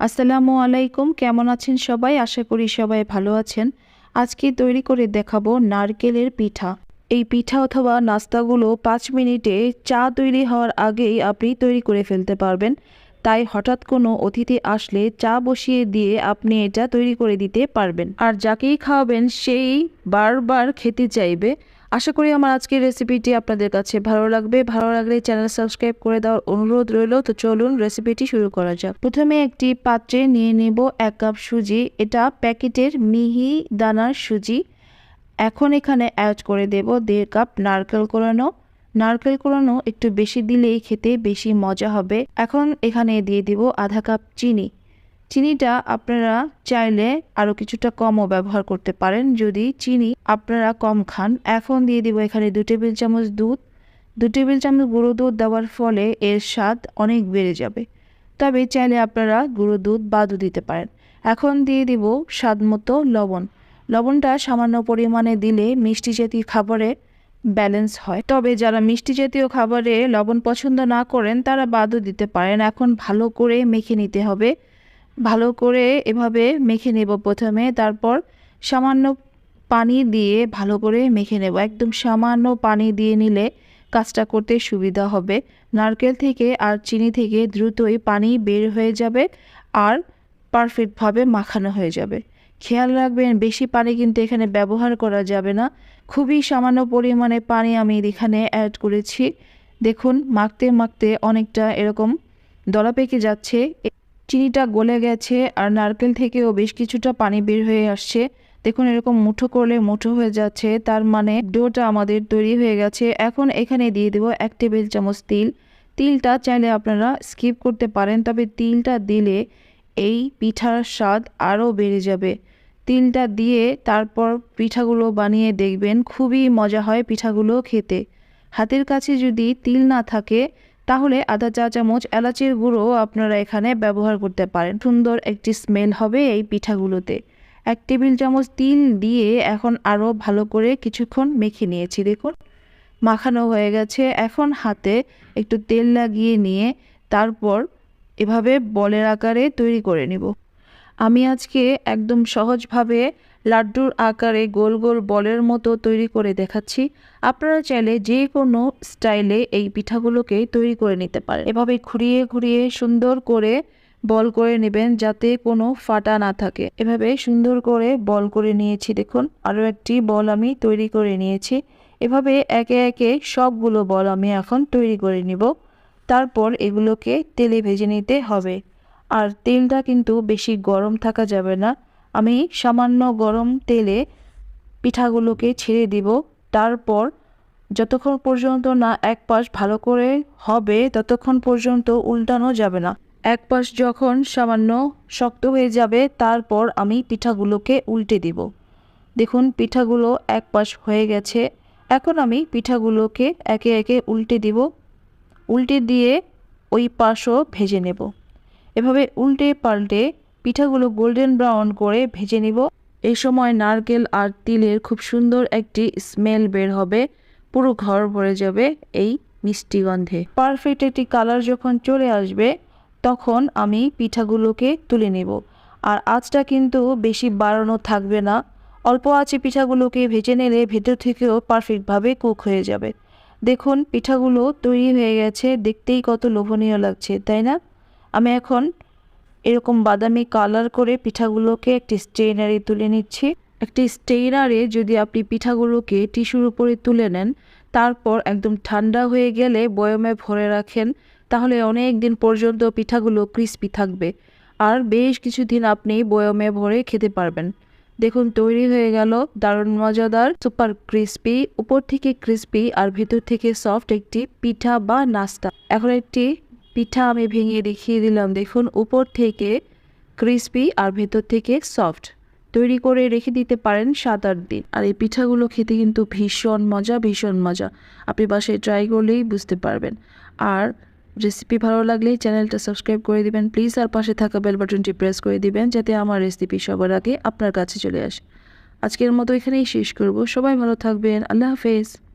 আসসালামু আলাইকুম, কেমন আছেন সবাই? আশা করি সবাই ভালো আছেন। আজকে তৈরি করে দেখাবো নারকেলের পিঠা। এই পিঠা অথবা নাস্তাগুলো পাঁচ মিনিটে চা তৈরি হওয়ার আগেই আপনি তৈরি করে ফেলতে পারবেন। তাই হঠাৎ কোনো অতিথি আসলে চা বসিয়ে দিয়ে আপনি এটা তৈরি করে দিতে পারবেন। আর যাকেই খাওয়াবেন, সেই বারবার খেতে চাইবে। আশা করি আমার আজকের রেসিপিটি আপনাদের কাছে ভালো লাগবে। ভালো লাগলে চ্যানেল সাবস্ক্রাইব করে দেওয়ার অনুরোধ রইল। তো চলুন রেসিপিটি শুরু করা যাক। প্রথমে একটি পাত্রে নিয়ে নেব এক কাপ সুজি। এটা প্যাকেটের মিহি দানার সুজি। এখন এখানে অ্যাড করে দেব দেড় কাপ নারকেল কোরানো। নারকেল কোরানো একটু বেশি দিলেই খেতে বেশি মজা হবে। এখন এখানে দিয়ে দিব আধা কাপ চিনি। চিনিটা আপনারা চাইলে আরও কিছুটা কমও ব্যবহার করতে পারেন। যদি চিনি আপনারা কম খান, এখন দিয়ে দিব এখানে দু টেবিল চামচ দুধ। দু টেবিল চামচ গুঁড়ো দুধ দেওয়ার ফলে এর স্বাদ অনেক বেড়ে যাবে। তবে চাইলে আপনারা গুঁড়ো দুধ বাদও দিতে পারেন। এখন দিয়ে দিব স্বাদ মতো লবণ। লবণটা সামান্য পরিমাণে দিলে মিষ্টি জাতীয় খাবারে ব্যালেন্স হয়। তবে যারা মিষ্টি জাতীয় খাবারে লবণ পছন্দ না করেন, তারা বাদও দিতে পারেন। এখন ভালো করে মেখে নিতে হবে। ভালো করে এভাবে মেখে নেব প্রথমে, তারপর সামান্য পানি দিয়ে ভালো করে মেখে নেব। একদম সামান্য পানি দিয়ে নিলে কাজটা করতে সুবিধা হবে। নারকেল থেকে আর চিনি থেকে দ্রুতই পানি বের হয়ে যাবে আর পারফেক্টভাবে মাখানো হয়ে যাবে। খেয়াল রাখবেন, বেশি পানি কিন্তু এখানে ব্যবহার করা যাবে না। খুবই সামান্য পরিমাণে পানি আমি এখানে অ্যাড করেছি। দেখুন, মাখতে মাখতে অনেকটা এরকম দলা পেকে যাচ্ছে। চিনিটা গলে গেছে আর নারকেল থেকেও বেশ কিছুটা পানি বের হয়ে আসছে। দেখুন, এরকম মুঠো করলে মুঠো হয়ে যাচ্ছে। তার মানে ডোটা আমাদের তৈরি হয়ে গেছে। এখন এখানে দিয়ে দেবো এক টেবিল চামচ তিল। তিলটা চাইলে আপনারা স্কিপ করতে পারেন, তবে তিলটা দিলে এই পিঠার স্বাদ আরও বেড়ে যাবে। তিলটা দিয়ে তারপর পিঠাগুলো বানিয়ে দেখবেন, খুবই মজা হয় পিঠাগুলো খেতে। হাতের কাছে যদি তিল না থাকে তাহলে আধা চা চামচ এলাচির গুঁড়ো আপনারা এখানে ব্যবহার করতে পারেন। সুন্দর একটি স্মেল হবে এই পিঠাগুলোতে। এক টেবিল চামচ তিল দিয়ে এখন আরও ভালো করে কিছুক্ষণ মেখে নিয়েছি, দেখুন। মাখানো হয়ে গেছে। এখন হাতে একটু তেল লাগিয়ে নিয়ে তারপর এভাবে বলের আকারে তৈরি করে নিব। আমি আজকে একদম সহজভাবে লাড্ডুর আকারে গোল গোল বলের মতো তৈরি করে দেখাচ্ছি। আপনারা চাইলে যে কোনো স্টাইলে এই পিঠাগুলোকে তৈরি করে নিতে পারেন। এভাবে ঘুরিয়ে ঘুরিয়ে সুন্দর করে বল করে নেবেন যাতে কোনো ফাটা না থাকে। এভাবে সুন্দর করে বল করে নিয়েছি দেখুন। আরও একটি বল আমি তৈরি করে নিয়েছি। এভাবে একে একে সবগুলো বল আমি এখন তৈরি করে নিব। তারপর এগুলোকে তেলে ভেজে নিতে হবে। আর তেলটা কিন্তু বেশি গরম থাকা যাবে না। আমি সামান্য গরম তেলে পিঠাগুলোকে ছেড়ে দিব। তারপর যতক্ষণ পর্যন্ত না এক পাশ ভালো করে হবে, ততক্ষণ পর্যন্ত উল্টানো যাবে না। এক পাশ যখন সামান্য শক্ত হয়ে যাবে, তারপর আমি পিঠাগুলোকে উল্টে দিব। দেখুন, পিঠাগুলো এক পাশ হয়ে গেছে। এখন আমি পিঠাগুলোকে একে একে উল্টে দিব। উল্টে দিয়ে ওই পাশও ভেজে নেব। এভাবে উল্টে পাল্টে পিঠাগুলো গোল্ডেন ব্রাউন করে ভেজে নিব। এই সময় নারকেল আর তিলের খুব সুন্দর একটি স্মেল বের হবে। পুরো ঘর ভরে যাবে এই মিষ্টি গন্ধে। পারফেক্ট একটি কালার যখন চলে আসবে, তখন আমি পিঠাগুলোকে তুলে নেব। আর আঁচটা কিন্তু বেশি বাড়ানো থাকবে না। অল্প আঁচে পিঠাগুলোকে ভেজে নিলে ভেতর থেকেও পারফেক্টভাবে কুক হয়ে যাবে। দেখুন, পিঠাগুলো তৈরি হয়ে গেছে। দেখতেই কত লোভনীয় লাগছে, তাই না? আমি এখন এরকম বাদামি কালার করে পিঠাগুলোকে একটি স্টেইনারে তুলে নিচ্ছি। একটি স্টেইনারে যদি আপনি পিঠাগুলোকে টিস্যুর উপরে তুলে নেন, তারপর একদম ঠান্ডা হয়ে গেলে বয়মে ভরে রাখেন, তাহলে অনেক দিন পর্যন্ত পিঠাগুলো ক্রিস্পি থাকবে। আর বেশ কিছুদিন আপনি বয়মে ভরে খেতে পারবেন। দেখুন, তৈরি হয়ে গেল দারুণ মজাদার সুপার ক্রিস্পি উপর থেকে ক্রিস্পি আর ভেতর থেকে সফট একটি পিঠা বা নাস্তা। এখন একটি পিঠা আমি ভেঙে দেখিয়ে দিলাম। দেখুন, উপর থেকে ক্রিস্পি আর ভেতর থেকে সফট তৈরি করে রেখে দিতে পারেন সাত আট দিন। আর এই পিঠাগুলো খেতে কিন্তু ভীষণ মজা ভীষণ মজা। আপনি বাসায় ট্রাই করলেই বুঝতে পারবেন। আর রেসিপি ভালো লাগলে চ্যানেলটা সাবস্ক্রাইব করে দিবেন প্লিজ আর পাশে থাকা বেল বাটনটি প্রেস করে দিবেন যাতে আমার রেসিপি সবার আগে আপনার কাছে চলে আসে। আজকের মতো এখানেই শেষ করব। সবাই ভালো থাকবেন। আল্লাহ হাফেজ।